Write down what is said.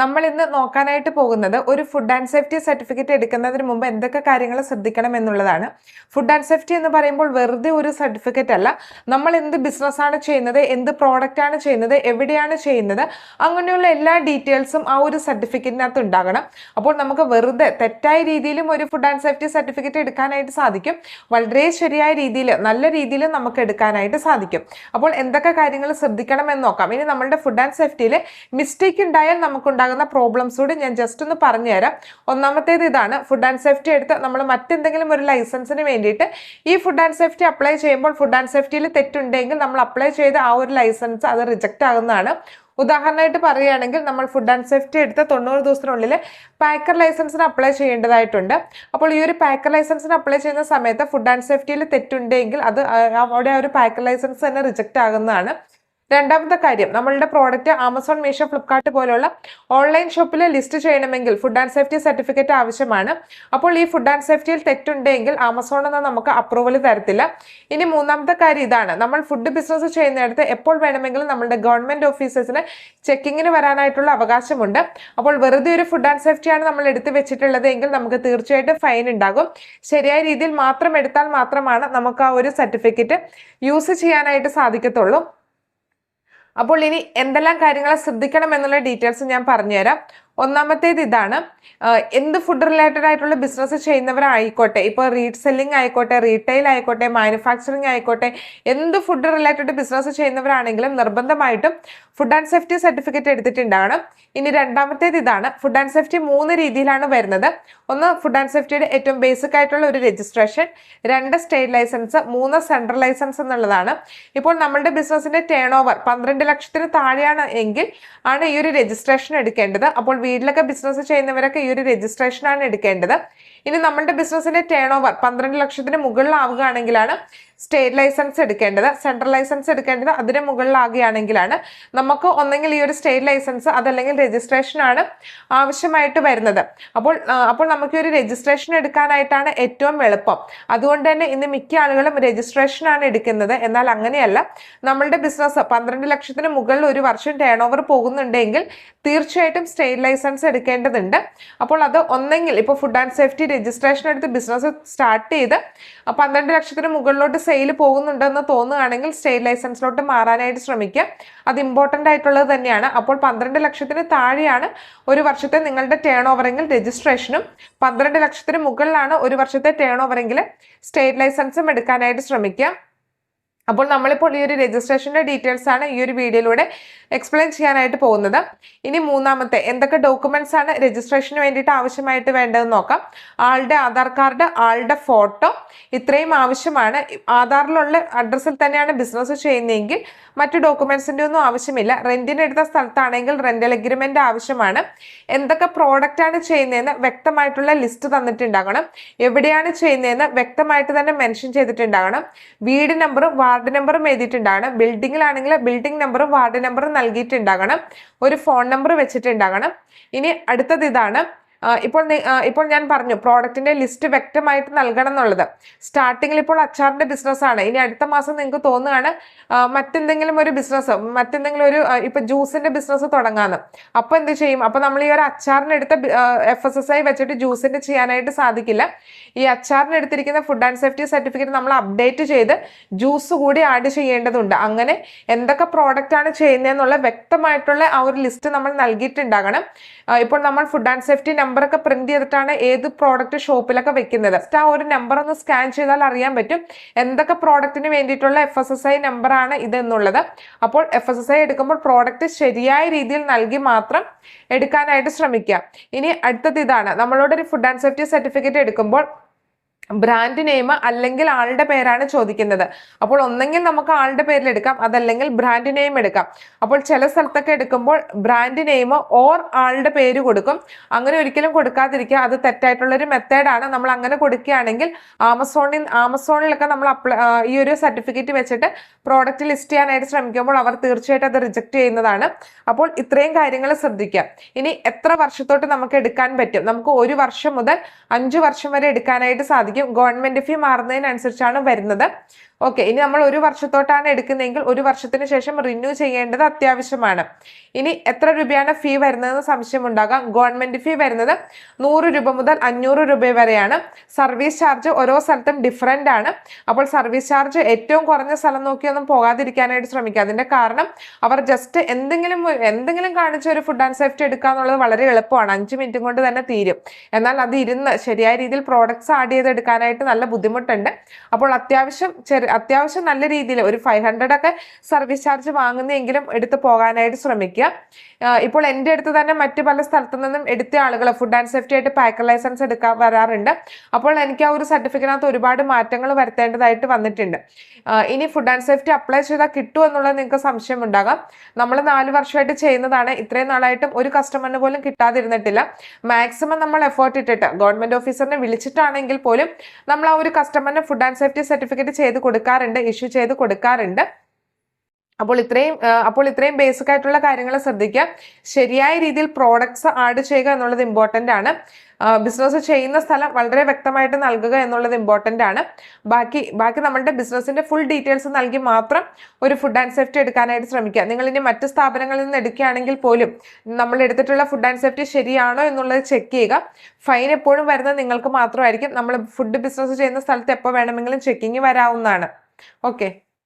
നമ്മൾ ഇന്ന് നോക്കാനായിട്ട് പോകുന്നത് ഒരു ഫുഡ് ആൻഡ് സേഫ്റ്റി സർട്ടിഫിക്കറ്റ് എടുക്കുന്നതിന് മുമ്പ് എന്തൊക്കെ കാര്യങ്ങൾ ശ്രദ്ധിക്കണം എന്നുള്ളതാണ്. ഫുഡ് ആൻഡ് സേഫ്റ്റി എന്ന് പറയുമ്പോൾ വെറുതെ ഒരു സർട്ടിഫിക്കറ്റ് അല്ല. നമ്മൾ എന്ത് ബിസിനസ്സാണ് ചെയ്യുന്നത് എന്ത് പ്രോഡക്റ്റ് ആണ് ചെയ്യുന്നത് എവിടെയാണ് ചെയ്യുന്നത് അങ്ങനെയുള്ള എല്ലാ ഡീറ്റെയിൽസും ആ ഒരു സർട്ടിഫിക്കറ്റിനകത്ത് ഉണ്ടാകണം. അപ്പോൾ നമുക്ക് വെറുതെ തെറ്റായ രീതിയിലും ഒരു ഫുഡ് ആൻഡ് സേഫ്റ്റി സർട്ടിഫിക്കറ്റ് എടുക്കാനായിട്ട് സാധിക്കും. വളരെ ശരിയായ രീതിയിൽ നല്ല രീതിയിൽ നമുക്ക് എടുക്കാനായിട്ട് സാധിക്കും. അപ്പോൾ എന്തൊക്കെ കാര്യങ്ങൾ ശ്രദ്ധിക്കണം എന്ന് നോക്കാം. ഇനി നമ്മളുടെ ഫുഡ് ആൻഡ് സേഫ്റ്റിയിൽ മിസ്റ്റേക്ക് ഉണ്ടായാൽ നമുക്കുണ്ടാകുന്ന പ്രോബ്ലംസ് കൂടി ഞാൻ ജസ്റ്റ് ഒന്ന് പറഞ്ഞുതരാം. ഒന്നാമത്തേത് ഇതാണ് ഫുഡ് ആൻഡ് സേഫ്റ്റി എടുത്ത് നമ്മൾ മറ്റെന്തെങ്കിലും ഒരു ലൈസൻസിന് വേണ്ടിയിട്ട് ഈ ഫുഡ് ആൻഡ് സേഫ്റ്റി അപ്ലൈ ചെയ്യുമ്പോൾ ഫുഡ് ആൻഡ് സേഫ്റ്റിയിൽ തെറ്റുണ്ടെങ്കിൽ നമ്മൾ അപ്ലൈ ചെയ്ത ആ ഒരു ലൈസൻസ് അത് റിജക്റ്റ് ആകുന്നതാണ്. ഉദാഹരണമായിട്ട് പറയുകയാണെങ്കിൽ നമ്മൾ ഫുഡ് ആൻഡ് സേഫ്റ്റി എടുത്ത് തൊണ്ണൂറ് ദിവസത്തിനുള്ളിൽ പാക്കർ ലൈസൻസിന് അപ്ലൈ ചെയ്യേണ്ടതായിട്ടുണ്ട്. അപ്പോൾ ഈ ഒരു പാക്കർ ലൈസൻസിന് അപ്ലൈ ചെയ്യുന്ന സമയത്ത് ഫുഡ് ആൻഡ് സേഫ്റ്റിയിൽ തെറ്റുണ്ടെങ്കിൽ അത് അവിടെ ആ ഒരു പാക്കർ ലൈസൻസ് തന്നെ റിജക്റ്റ് ആകുന്നതാണ്. രണ്ടാമത്തെ കാര്യം നമ്മളുടെ പ്രോഡക്റ്റ് ആമസോൺ മീഷോ ഫ്ലിപ്കാർട്ട് പോലുള്ള ഓൺലൈൻ ഷോപ്പിൽ ലിസ്റ്റ് ചെയ്യണമെങ്കിൽ ഫുഡ് ആൻഡ് സേഫ്റ്റി സർട്ടിഫിക്കറ്റ് ആവശ്യമാണ്. അപ്പോൾ ഈ ഫുഡ് ആൻഡ് സേഫ്റ്റിയിൽ തെറ്റുണ്ടെങ്കിൽ ആമസോൺ നിന്ന് നമുക്ക് അപ്രൂവൽ തരത്തില്ല. ഇനി മൂന്നാമത്തെ കാര്യം ഇതാണ് നമ്മൾ ഫുഡ് ബിസിനസ് ചെയ്യുന്നിടത്ത് എപ്പോൾ വേണമെങ്കിലും നമ്മളുടെ ഗവൺമെന്റ് ഓഫീസേഴ്സിന് ചെക്കിങ്ങിന് വരാനായിട്ടുള്ള അവകാശമുണ്ട്. അപ്പോൾ വെറുതെ ഒരു ഫുഡ് ആൻഡ് സേഫ്റ്റിയാണ് നമ്മൾ എടുത്തു വെച്ചിട്ടുള്ളത് എങ്കിൽ നമുക്ക് തീർച്ചയായിട്ടും ഫൈൻ ഉണ്ടാകും. ശരിയായ രീതിയിൽ മാത്രം എടുത്താൽ മാത്രമാണ് നമുക്ക് ആ ഒരു സർട്ടിഫിക്കറ്റ് യൂസ് ചെയ്യാനായിട്ട് സാധിക്കത്തുള്ളൂ. അപ്പോൾ ഇനി എന്തെല്ലാം കാര്യങ്ങൾ ശ്രദ്ധിക്കണം എന്നുള്ള ഡീറ്റെയിൽസ് ഞാൻ പറഞ്ഞുതരാം. ഒന്നാമത്തേത് ഇതാണ്. എന്ത് ഫുഡ് റിലേറ്റഡ് ആയിട്ടുള്ള ബിസിനസ് ചെയ്യുന്നവരായിക്കോട്ടെ ഇപ്പോൾ റീസെല്ലിംഗ് ആയിക്കോട്ടെ റീറ്റെയിൽ ആയിക്കോട്ടെ മാനുഫാക്ചറിങ് ആയിക്കോട്ടെ എന്ത് ഫുഡ് റിലേറ്റഡ് ബിസിനസ് ചെയ്യുന്നവരാണെങ്കിലും നിർബന്ധമായിട്ടും ഫുഡ് ആൻഡ് സേഫ്റ്റി സർട്ടിഫിക്കറ്റ് എടുത്തിട്ടുണ്ടാവണം. ഇനി രണ്ടാമത്തേത് ഇതാണ് ഫുഡ് ആൻഡ് സേഫ്റ്റി മൂന്ന് രീതിയിലാണ് വരുന്നത്. ഒന്ന് ഫുഡ് ആൻഡ് സേഫ്റ്റിയുടെ ഏറ്റവും ബേസിക് ആയിട്ടുള്ള ഒരു രജിസ്ട്രേഷൻ രണ്ട് സ്റ്റേറ്റ് ലൈസൻസ് മൂന്ന് സെൻട്രൽ ലൈസൻസ് എന്നുള്ളതാണ്. ഇപ്പോൾ നമ്മളുടെ ബിസിനസിന്റെ ടേൺ ഓവർ പന്ത്രണ്ട് ലക്ഷത്തിന് താഴെയാണ് എങ്കിൽ ആണ് ഈ ഒരു രജിസ്ട്രേഷൻ എടുക്കേണ്ടത്. അപ്പോൾ വീട്ടിലൊക്കെ ബിസിനസ് ചെയ്യുന്നവരൊക്കെ ഈ ഒരു രജിസ്ട്രേഷനാണ് എടുക്കേണ്ടത്. ഇനി നമ്മുടെ ബിസിനസ്സിന്റെ ടേൺ ഓവർ പന്ത്രണ്ട് ലക്ഷത്തിന് മുകളിലാവുകയാണെങ്കിലാണ് സ്റ്റേറ്റ് ലൈസൻസ് എടുക്കേണ്ടത്. സെൻട്രൽ ലൈസൻസ് എടുക്കേണ്ടത് അതിന് മുകളിലാകുകയാണെങ്കിലാണ് നമുക്ക് ഒന്നെങ്കിൽ ഈ ഒരു സ്റ്റേറ്റ് ലൈസൻസ് അതല്ലെങ്കിൽ രജിസ്ട്രേഷൻ ആണ് ആവശ്യമായിട്ട് വരുന്നത്. അപ്പോൾ അപ്പോൾ നമുക്ക് ഒരു രജിസ്ട്രേഷൻ എടുക്കാനായിട്ടാണ് ഏറ്റവും എളുപ്പം. അതുകൊണ്ട് തന്നെ ഇന്ന് മിക്ക ആളുകളും രജിസ്ട്രേഷൻ ആണ് എടുക്കുന്നത്. എന്നാൽ അങ്ങനെയല്ല. നമ്മളുടെ ബിസിനസ് പന്ത്രണ്ട് ലക്ഷത്തിന് മുകളിൽ ഒരു വർഷം ടേൺ ഓവർ പോകുന്നുണ്ടെങ്കിൽ തീർച്ചയായിട്ടും സ്റ്റേറ്റ് ലൈസൻസ് എടുക്കേണ്ടതുണ്ട്. അപ്പോൾ അത് ഒന്നെങ്കിൽ ഇപ്പോൾ ഫുഡ് ആൻഡ് സേഫ്റ്റി രജിസ്ട്രേഷൻ എടുത്ത് ബിസിനസ് സ്റ്റാർട്ട് ചെയ്ത് പന്ത്രണ്ട് ലക്ഷത്തിന് മുകളിലോട്ട് സെയിൽ പോകുന്നുണ്ടെന്ന് തോന്നുകയാണെങ്കിൽ സ്റ്റേറ്റ് ലൈസൻസിലോട്ട് മാറാനായിട്ട് ശ്രമിക്കുക. അത് ഇമ്പോർട്ടന്റ് ആയിട്ടുള്ളത് തന്നെയാണ്. അപ്പോൾ പന്ത്രണ്ട് ലക്ഷത്തിന് താഴെയാണ് ഒരു വർഷത്തെ നിങ്ങളുടെ ടേൺ ഓവറെങ്കിൽ രജിസ്ട്രേഷനും പന്ത്രണ്ട് ലക്ഷത്തിന് മുകളിലാണ് ഒരു വർഷത്തെ ടേൺ ഓവറെങ്കിൽ സ്റ്റേറ്റ് ലൈസൻസും എടുക്കാനായിട്ട് ശ്രമിക്കുക. അപ്പോൾ നമ്മളിപ്പോൾ ഈ ഒരു രജിസ്ട്രേഷന്റെ ഡീറ്റെയിൽസ് ആണ് ഈ ഒരു വീഡിയോയിലൂടെ എക്സ്പ്ലെയിൻ ചെയ്യാനായിട്ട് പോകുന്നത്. ഇനി മൂന്നാമത്തെ എന്തൊക്കെ ഡോക്യുമെന്റ്സ് ആണ് രജിസ്ട്രേഷന് വേണ്ടിയിട്ട് ആവശ്യമായിട്ട് വേണ്ടതെന്ന് നോക്കാം. ആളുടെ ആധാർ കാർഡ് ആളുടെ ഫോട്ടോ ഇത്രയും ആവശ്യമാണ്. ആധാറിലുള്ള അഡ്രസ്സിൽ തന്നെയാണ് ബിസിനസ് ചെയ്യുന്നതെങ്കിൽ മറ്റു ഡോക്യുമെൻസിന്റെ ഒന്നും ആവശ്യമില്ല. റെന്റിനെടുത്ത സ്ഥലത്താണെങ്കിൽ റെന്റൽ എഗ്രിമെന്റ് ആവശ്യമാണ്. എന്തൊക്കെ പ്രോഡക്റ്റാണ് ചെയ്യുന്നതെന്ന് വ്യക്തമായിട്ടുള്ള ലിസ്റ്റ് തന്നിട്ടുണ്ടാകണം. എവിടെയാണ് ചെയ്യുന്നതെന്ന് വ്യക്തമായിട്ട് തന്നെ മെൻഷൻ ചെയ്തിട്ടുണ്ടാകണം. വീട് നമ്പറും നമ്പറും എഴുതിയിട്ടുണ്ടാകണം. ബിൽഡിങ്ങിലാണെങ്കിൽ ബിൽഡിംഗ് നമ്പറും വാർഡ് നമ്പറും നൽകിയിട്ടുണ്ടാകണം. ഒരു ഫോൺ നമ്പർ വെച്ചിട്ടുണ്ടാകണം. ഇനി അടുത്തത് ഇതാണ്. ഇപ്പോൾ ഇപ്പോൾ ഞാൻ പറഞ്ഞു പ്രോഡക്റ്റിന്റെ ലിസ്റ്റ് വ്യക്തമായിട്ട് നൽകണം എന്നുള്ളത്. സ്റ്റാർട്ടിങ്ങിൽ ഇപ്പോൾ അച്ചാറിന്റെ ബിസിനസ് ആണ്. ഇനി അടുത്ത മാസം നിങ്ങൾക്ക് തോന്നുകയാണ് മറ്റെന്തെങ്കിലും ഒരു ബിസിനസ് മറ്റെന്തെങ്കിലും ഒരു ഇപ്പൊ ജ്യൂസിന്റെ ബിസിനസ് തുടങ്ങാന്ന്. അപ്പൊ എന്ത് ചെയ്യും? അപ്പൊ നമ്മൾ ഈ ഒരു അച്ചാറിനെടുത്ത് എഫ് എസ് എസ് ഐ വെച്ചിട്ട് ജ്യൂസിന്റെ ചെയ്യാനായിട്ട് സാധിക്കില്ല. ഈ അച്ചാറിനെടുത്തിരിക്കുന്ന ഫുഡ് ആൻഡ് സേഫ്റ്റി സർട്ടിഫിക്കറ്റ് നമ്മൾ അപ്ഡേറ്റ് ചെയ്ത് ജ്യൂസ് കൂടി ആഡ് ചെയ്യേണ്ടതുണ്ട്. അങ്ങനെ എന്തൊക്കെ പ്രോഡക്റ്റ് ആണ് ചെയ്യുന്നതെന്നുള്ള വ്യക്തമായിട്ടുള്ള ആ ഒരു ലിസ്റ്റ് നമ്മൾ നൽകിയിട്ടുണ്ടാകണം. ഇപ്പോൾ നമ്മൾ ഫുഡ് ആൻഡ് സേഫ്റ്റി നമ്പറൊക്കെ പ്രിന്റ് ചെയ്തിട്ടാണ് ഏത് പ്രോഡക്റ്റ് ഷോപ്പിലൊക്കെ വെക്കുന്നത്. ആ ഒരു നമ്പർ ഒന്ന് സ്കാൻ ചെയ്താൽ അറിയാൻ പറ്റും. എന്തൊക്കെ പ്രോഡക്റ്റിന് വേണ്ടിയിട്ടുള്ള എഫ് എസ് എസ് ഐ നമ്പറാണ് ഇത് എന്നുള്ളത്. അപ്പോൾ എഫ് എസ് എസ് ഐ എടുക്കുമ്പോൾ പ്രോഡക്റ്റ് ശരിയായ രീതിയിൽ നൽകി മാത്രം എടുക്കാനായിട്ട് ശ്രമിക്കുക. ഇനി അടുത്തത് ഇതാണ്. നമ്മളോട് ഒരു ഫുഡ് ആൻഡ് സേഫ്റ്റി സർട്ടിഫിക്കറ്റ് എടുക്കുമ്പോൾ ബ്രാൻഡ് നെയിം അല്ലെങ്കിൽ ആളുടെ പേരാണ് ചോദിക്കുന്നത്. അപ്പോൾ ഒന്നെങ്കിൽ നമുക്ക് ആളുടെ പേരിൽ എടുക്കാം അതല്ലെങ്കിൽ ബ്രാൻഡ് നെയിം എടുക്കാം. അപ്പോൾ ചില സ്ഥലത്തൊക്കെ എടുക്കുമ്പോൾ ബ്രാൻഡ് നെയിം ഓർ ആളുടെ പേര് കൊടുക്കും. അങ്ങനെ ഒരിക്കലും കൊടുക്കാതിരിക്കുക അത് തെറ്റായിട്ടുള്ളൊരു മെത്തേഡാണ് നമ്മൾ അങ്ങനെ കൊടുക്കുകയാണെങ്കിൽ ആമസോണിൽ ആമസോണിലൊക്കെ നമ്മൾ അപ്ലൈ ഈ ഒരു സർട്ടിഫിക്കറ്റ് വെച്ചിട്ട് പ്രോഡക്റ്റ് ലിസ്റ്റ് ചെയ്യാനായിട്ട് ശ്രമിക്കുമ്പോൾ അവർ തീർച്ചയായിട്ടും അത് റിജക്റ്റ് ചെയ്യുന്നതാണ്. അപ്പോൾ ഇത്രയും കാര്യങ്ങൾ ശ്രദ്ധിക്കുക. ഇനി എത്ര വർഷത്തോട്ട് നമുക്ക് എടുക്കാൻ പറ്റും? നമുക്ക് ഒരു വർഷം മുതൽ അഞ്ച് വർഷം വരെ എടുക്കാനായിട്ട് സാധിക്കും. ഗവൺമെന്റ് ഫീ മാറുന്നതിനനുസരിച്ചാണ് വരുന്നത്. ഓക്കെ ഇനി നമ്മൾ ഒരു വർഷത്തോട്ടാണ് എടുക്കുന്നതെങ്കിൽ ഒരു വർഷത്തിന് ശേഷം റിന്യൂ ചെയ്യേണ്ടത് അത്യാവശ്യമാണ്. ഇനി എത്ര രൂപയാണ് ഫീ വരുന്നതെന്ന് സംശയമുണ്ടാകാം. ഗവൺമെന്റ് ഫീ വരുന്നത് നൂറ് രൂപ മുതൽ അഞ്ഞൂറ് രൂപ വരെയാണ്. സർവീസ് ചാർജ് ഓരോ സ്ഥലത്തും ഡിഫറെന്റ് ആണ്. അപ്പോൾ സർവീസ് ചാർജ് ഏറ്റവും കുറഞ്ഞ സ്ഥലം നോക്കിയൊന്നും പോകാതിരിക്കാനായിട്ട് ശ്രമിക്കുക. അതിന്റെ കാരണം അവർ ജസ്റ്റ് എന്തെങ്കിലും എന്തെങ്കിലും കാണിച്ച ഒരു ഫുഡ് ആൻഡ് സേഫ്റ്റി എടുക്കുക എന്നുള്ളത് വളരെ എളുപ്പമാണ്. അഞ്ച് മിനിറ്റ് കൊണ്ട് തന്നെ തീരും. എന്നാൽ അത് ഇരുന്ന് ശരിയായ രീതിയിൽ പ്രോഡക്ട്സ് ആഡ് ചെയ്ത് എടുക്കാനായിട്ട് നല്ല ബുദ്ധിമുട്ടുണ്ട്. അപ്പോൾ അത്യാവശ്യം ചെറിയ അത്യാവശ്യം നല്ല രീതിയിൽ ഒരു ഫൈവ് ഹൺഡ്രഡ് ഒക്കെ സർവീസ് ചാർജ് വാങ്ങുന്നെങ്കിലും എടുത്ത് പോകാനായിട്ട് ശ്രമിക്കുക. ഇപ്പോൾ എന്റെ അടുത്ത് തന്നെ മറ്റു പല സ്ഥലത്തു നിന്നും എടുത്ത ആളുകൾ ഫുഡ് ആൻഡ് സേഫ്റ്റി ആയിട്ട് പാക്കർ ലൈസൻസ് എടുക്കാൻ വരാറുണ്ട്. അപ്പോൾ എനിക്ക് ആ ഒരു സർട്ടിഫിക്കറ്റിനകത്ത് ഒരുപാട് മാറ്റങ്ങൾ വരുത്തേണ്ടതായിട്ട് വന്നിട്ടുണ്ട്. ഇനി ഫുഡ് ആൻഡ് സേഫ്റ്റി അപ്ലൈ ചെയ്താൽ കിട്ടുമോ എന്നുള്ളത് നിങ്ങൾക്ക് സംശയം ഉണ്ടാകാം. നമ്മൾ നാല് വർഷമായിട്ട് ചെയ്യുന്നതാണ്. ഇത്രയും നാളായിട്ടും ഒരു കസ്റ്റമറിന് പോലും കിട്ടാതിരുന്നിട്ടില്ല. മാക്സിമം നമ്മൾ എഫേർട്ട് ഇട്ടിട്ട് ഗവൺമെന്റ് ഓഫീസറിനെ വിളിച്ചിട്ടാണെങ്കിൽ പോലും നമ്മൾ ആ ഒരു കസ്റ്റമറിന് ഫുഡ് ആൻഡ് സേഫ്റ്റി സർട്ടിഫിക്കറ്റ് ചെയ്ത് കൊടുക്കാറുണ്ട് ഇഷ്യൂ ചെയ്ത് കൊടുക്കാറുണ്ട്. അപ്പോൾ ഇത്രയും അപ്പോൾ ഇത്രയും ബേസിക് ആയിട്ടുള്ള കാര്യങ്ങൾ ശ്രദ്ധിക്കുക. ശരിയായ രീതിയിൽ പ്രോഡക്ട്സ് ആഡ് ചെയ്യുക എന്നുള്ളത് ഇമ്പോർട്ടന്റ് ആണ്. ബിസിനസ് ചെയ്യുന്ന സ്ഥലം വളരെ വ്യക്തമായിട്ട് നൽകുക എന്നുള്ളത് ഇമ്പോർട്ടന്റ് ആണ്. ബാക്കി ബാക്കി നമ്മളുടെ ബിസിനസ്സിന്റെ ഫുൾ ഡീറ്റെയിൽസ് നൽകി മാത്രം ഒരു ഫുഡ് ആൻഡ് സേഫ്റ്റി എടുക്കാനായിട്ട് ശ്രമിക്കുക. നിങ്ങൾ ഇനി മറ്റ് സ്ഥാപനങ്ങളിൽ നിന്ന് എടുക്കുകയാണെങ്കിൽ പോലും നമ്മൾ എടുത്തിട്ടുള്ള ഫുഡ് ആൻഡ് സേഫ്റ്റി ശരിയാണോ എന്നുള്ളത് ചെക്ക് ചെയ്യുക. ഫൈൻ എപ്പോഴും വരുന്നത് നിങ്ങൾക്ക് മാത്രമായിരിക്കും. നമ്മൾ ഫുഡ് ബിസിനസ് ചെയ്യുന്ന സ്ഥലത്ത് എപ്പോൾ വേണമെങ്കിലും ചെക്കിങ് വരാവുന്നതാണ്. ഓക്കെ